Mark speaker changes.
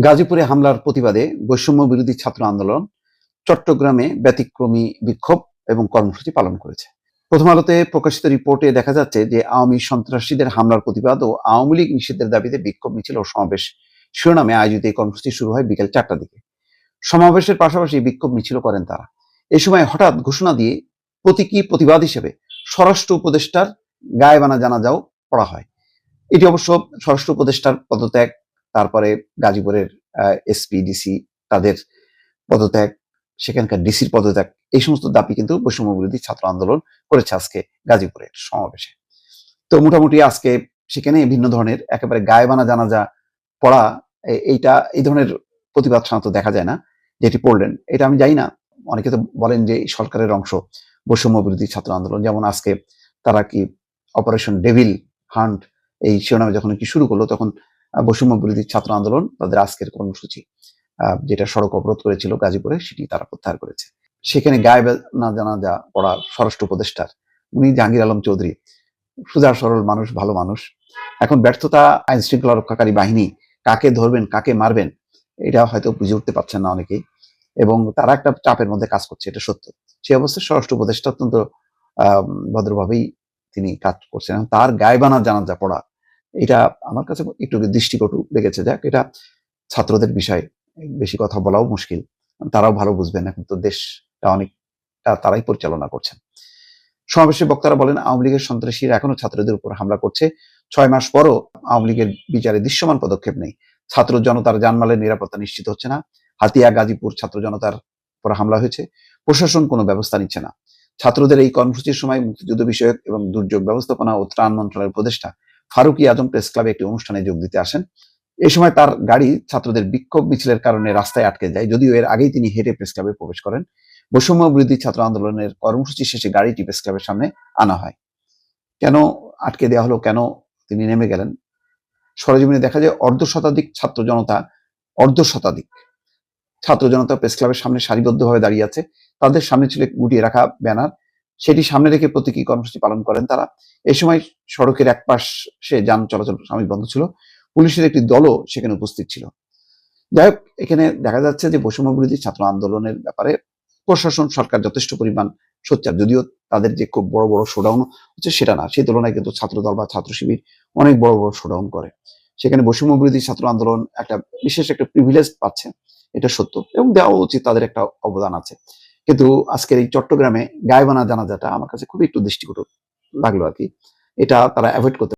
Speaker 1: গাজীপুরে হামলার প্রতিবাদে বৈষম্য বিরোধী ছাত্র আন্দোলন চট্টগ্রামে ব্যতিক্রমী বিক্ষোভ এবং কর্মসূচি পালন করেছে। প্রথম আলোতে প্রকাশিত রিপোর্টে দেখা যাচ্ছে যে আওয়ামী সন্ত্রাসীদের হামলার প্রতিবাদ ও আওয়ামী লীগ নিষেধের দাবিতে বিক্ষোভ মিছিল ও সমাবেশ শিরোনামে আয়োজিত এই কর্মসূচি শুরু হয় বিকেল চারটার দিকে। সমাবেশের পাশাপাশি বিক্ষোভ মিছিল করেন তারা। এ সময় হঠাৎ ঘোষণা দিয়ে প্রতীকী প্রতিবাদ হিসেবে স্বরাষ্ট্র উপদেষ্টার গায়েবানা জানাজাও পড়া হয়। এটি অবশ্য স্বরাষ্ট্র উপদেষ্টার পদত্যাগ তারপরে গাজীপুরের এসপি ডিসি তাদের পদত্যাগ, সেখানকার ডিসির পদত্যাগ, এই সমস্ত দাবি কিন্তু বৈষম্য বিরোধী ছাত্র আন্দোলন করেছে আজকে গাজীপুরের সমাবেশে। তো মোটামুটি আজকে সেখানে ভিন্ন ধরনের, একেবারে গায়েবানা জানাজা পড়া এইটা, এই ধরনের প্রতিবাদ সাধারণত দেখা যায় না, যেটি পড়লেন। এটা আমি জানি না, অনেকে তো বলেন যে সরকারের অংশ বৈষম্য বিরোধী ছাত্র আন্দোলন, যেমন আজকে তারা কি অপারেশন ডেভিল হান্ট এই শিরোনামে যখন কি শুরু করল, তখন বৈষম্য বিরোধী ছাত্র আন্দোলন তাদের আজকের কর্মসূচি যেটা সড়ক অবরোধ করেছিল গাজীপুরে, সেটি তারা প্রত্যাহার করেছে। সেখানে গায়ে না জানা যা পড়া স্বরাষ্ট্র উপদেষ্টার, উনি জাহাঙ্গীর আলম চৌধুরী সুজা সরল মানুষ, ভালো মানুষ। এখন ব্যর্থতা আইন শৃঙ্খলা রক্ষাকারী বাহিনী, কাকে ধরবেন, কাকে মারবেন, এটা হয়তো বুঝে উঠতে পারছেন না অনেকেই। এবং তারা একটা চাপের মধ্যে কাজ করছে, এটা সত্য। সেই অবস্থায় স্বরাষ্ট্র উপদেষ্টা অত্যন্ত ভদ্রভাবেই তিনি কাজ করছেন। তার গায়েবানা জানাজা পড়া এটা আমার কাছে একটু দৃষ্টিকটু লেগেছে, যাক, এটা ছাত্রদের বিষয় বেশি কথা বলাও মুশকিল। তারাও ভালো বুঝবেন, এখন তো দেশটা অনেকটা তারাই পরিচালনা করছেন। সমাবেশে বক্তারা বলেন, আওয়ামী লীগের সন্ত্রাসীরা এখনও ছাত্রদের উপর হামলা করছে। ছয় মাস পরও আওয়ামী লীগের বিচারে দৃশ্যমান পদক্ষেপ নেই। ছাত্র জনতার জানমালের নিরাপত্তা নিশ্চিত হচ্ছে না। হাতিয়া, গাজীপুর ছাত্র জনতার উপর হামলা হয়েছে। প্রশাসন কোনো ব্যবস্থা নিচ্ছে না। ছাত্রদের এই কর্মসূচির সময় মুক্তিযুদ্ধ বিষয়ক এবং দুর্যোগ ব্যবস্থাপনা ও ত্রাণ মন্ত্রণালয়ের উপদেষ্টা ফারুকি আজম প্রেস ক্লাবে একটি অনুষ্ঠানে যোগ দিতে আসেন। এই সময় তার গাড়ি ছাত্রদের বিক্ষোভ মিছিলের কারণে রাস্তায় আটকে যায়, যদিও এর আগেই তিনি হেঁটে প্রেস ক্লাবে প্রবেশ করেন। বৈষম্য বিরোধী ছাত্র আন্দোলনের কর্মসূচি শেষে গাড়িটি প্রেস ক্লাবের সামনে আনা হয়। কেন আটকে দেওয়া হলো, কেন তিনি নেমে গেলেন? সরজমিনে দেখা যায় অর্ধ শতাধিক ছাত্র জনতা, অর্ধ শতাধিক ছাত্র জনতা প্রেস ক্লাবের সামনে সারিবদ্ধভাবে দাঁড়িয়ে আছে। তাদের সামনে ছিল গুটিয়ে রাখা ব্যানার সেটি সামনে রেখে প্রতীকী কর্মসূচি পালন করেন তারা। এই সময় সড়কের এক পাশে যান চলাচল সাময়িক বন্ধ ছিল। পুলিশের একটি দলও সেখানে উপস্থিত ছিল। যাই হোক, এখানে দেখা যাচ্ছে যে বৈষম্য বিরোধী ছাত্র আন্দোলনের ব্যাপারে প্রশাসন সরকার যথেষ্ট পরিমাণ সোচ্চার। যদিও তাদের যে খুব বড় বড় শোডাউন হচ্ছে সেটা না। সেই তুলনায় কিন্তু ছাত্রদল বা ছাত্র শিবির অনেক বড় বড় শোডাউন করে। সেখানে বৈষম্য বিরোধী ছাত্র আন্দোলন একটা বিশেষ একটা প্রিভিলেজ পাচ্ছে। এটা সত্য এবং দেওয়া উচিত তাদের একটা অবদান আছে। কিন্তু আজকের এই চট্টগ্রামে গায়েবানা জানাজাটা আমার কাছে খুবই একটু দৃষ্টিকটু লাগল আর কি। এটা তারা অ্যাভয়েড করতে